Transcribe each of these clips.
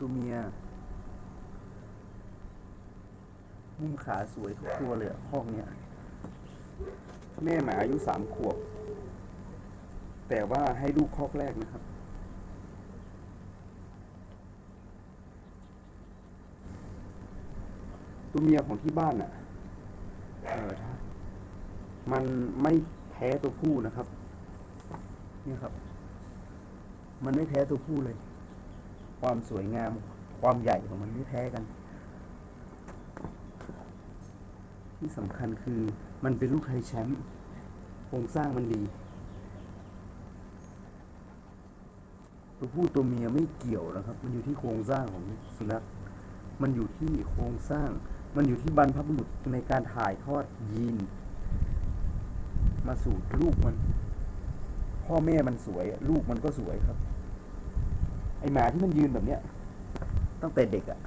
ตัวเมีย มุมขาสวยทุกตัวเลยอะห้องเนี้ย แม่หมาอายุสามขวบ แต่ว่าให้ลูกคอกแรกนะครับ ตัวเมียของที่บ้านอะ เออมันไม่แพ้ตัวผู้นะครับ นี่ครับ มันไม่แพ้ตัวผู้เลย ความสวยงามความใหญ่ของมันไม่แพ้กัน ที่สำคัญคือมันเป็นลูกไทยแชมป์โครงสร้างมันดีตัวผู้ตัวเมียไม่เกี่ยวนะครับ มันอยู่ที่โครงสร้างของสุนัขมันอยู่ที่โครงสร้าง มันอยู่ที่บรรพบุรุษในการถ่ายทอดยีน มาสู่ลูกมัน พ่อแม่มันสวย ลูกมันก็สวยครับ ไอหมาที่มันยืนแบบเนี้ยตั้งแต่เด็กอะ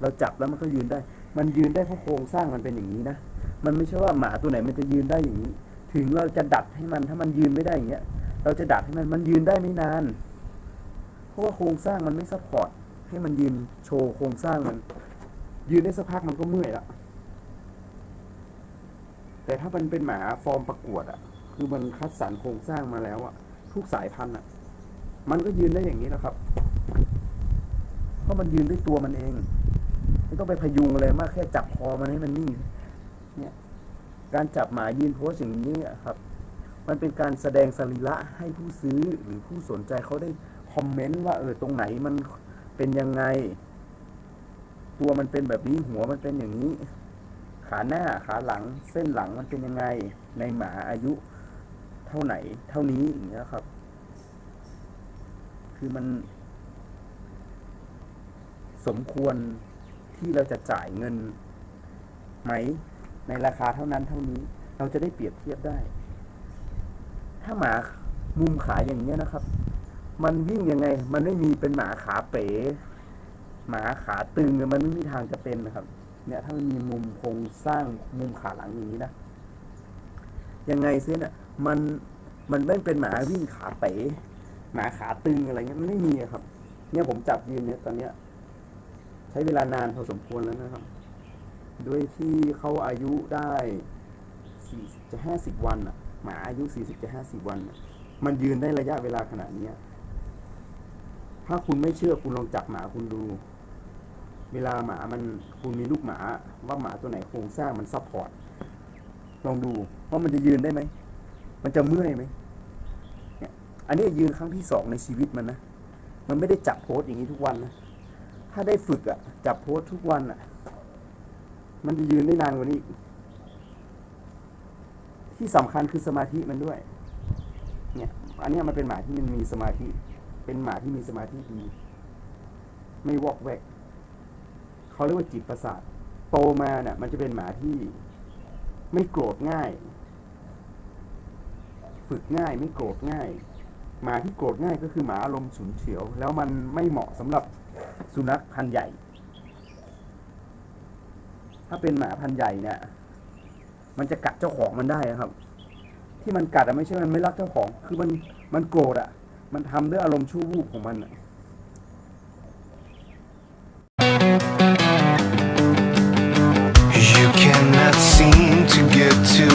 เราจับแล้วมันก็ยืนได้ มันยืนได้เพราะโครงสร้างมันเป็นอย่างนี้นะมันไม่ใช่ว่าหมาตัวไหนมันจะยืนได้อย่างนี้ ถึงเราจะดัดให้มันถ้ามันยืนไม่ได้อย่างเงี้ย เราจะดัดให้มันมันยืนได้ไม่นาน เพราะว่าโครงสร้างมันไม่ซัพพอร์ตให้มันยืนโชว์โครงสร้างมัน ยืนได้สักพักมันก็เมื่อยละแต่ถ้ามันเป็นหมาฟอร์มประกวดอะคือมันคัดสรรโครงสร้างมาแล้วอะทุกสายพันธุ์อะมันก็ยืนได้อย่างนี้แหละครับ ราะมันยืนด้วยตัวมันเองไม่ต้องไปพยุงอะไรมากแค่จับคอมันให้มันนิ่งเนี่ยการจับหมายืนโพสอย่างนี้ครับ มันเป็นการแสดงสรีระให้ผู้ซื้อหรือผู้สนใจเขาได้คอมเมนต์ว่าเออตรงไหนมันเป็นยังไง ตัวมันเป็นแบบนี้หัวมันเป็นอย่างนี้ ขาหน้าขาหลัง เส้นหลังมันเป็นยังไง ในหมาอายุ เท่าไหน เท่านี้อย่างเงี้ยครับ คือมัน สมควรที่เราจะจ่ายเงินไหม ในราคาเท่านั้นเท่านี้ เราจะได้เปรียบเทียบได้ ถ้าหมามุมขาอย่างเงี้ยนะครับ มันวิ่งยังไง มันไม่มีเป็นหมาขาเป๋หมาขาตึงมันไม่มีทางจะเป็นนะครับ เนี่ยถ้ามันมีมุมโครงสร้างมุมขาหลังอย่างนี้นะยังไงเสียเนี่ยมันมันไม่เป็นหมาวิ่งขาเป๋หมาขาตึงอะไรเงี้ยมันไม่มีครับ เนี่ยผมจับยืนเนี่ยตอนเนี้ย ใช้เวลานานพอสมควรแล้วนะครับ ด้วยที่เขาอายุได้สี่จะห้าสิบวันอะหมาอายุสี่สิบจะห้าสิบวัน มันยืนได้ระยะเวลาขนาดนี้ถ้าคุณไม่เชื่อคุณลองจับหมาคุณดู เวลาหมามันคุณมีลูกหมา ว่าหมาตัวไหนโครงสร้างมันซัพพอร์ตลองดูว่ามันจะยืนได้ไหมมันจะเมื่อยไหมเนี่ยอันนี้ยืนครั้งที่สองในชีวิตมันนะมันไม่ได้จับโพสอย่างนี้ทุกวันนะ ถ้าได้ฝึกอะจับโพสทุกวันอะมันจะยืนได้นานกว่านี้อีกที่สำคัญคือสมาธิมันด้วย เนี่ย อันนี้มันเป็นหมาที่มันมีสมาธิ เป็นหมาที่มีสมาธิดี ไม่วอกแวก เขาเรียกว่าจิตประสาท โตมาเนี่ยมันจะเป็นหมาที่ไม่โกรธง่าย ฝึกง่ายไม่โกรธง่าย หมาที่โกรธง่ายก็คือหมาอารมณ์ฉุนเฉียว แล้วมันไม่เหมาะสำหรับสุนัขพันธุ์ใหญ่ ถ้าเป็นหมาพันธุ์ใหญ่เนี่ย มันจะกัดเจ้าของมันได้ครับ ที่มันกัดอะไม่ใช่มันไม่รักเจ้าของ คือมันมันโกรธอะมันทำด้วยอารมณ์ชั่ววูบของมันอะ The scene to get to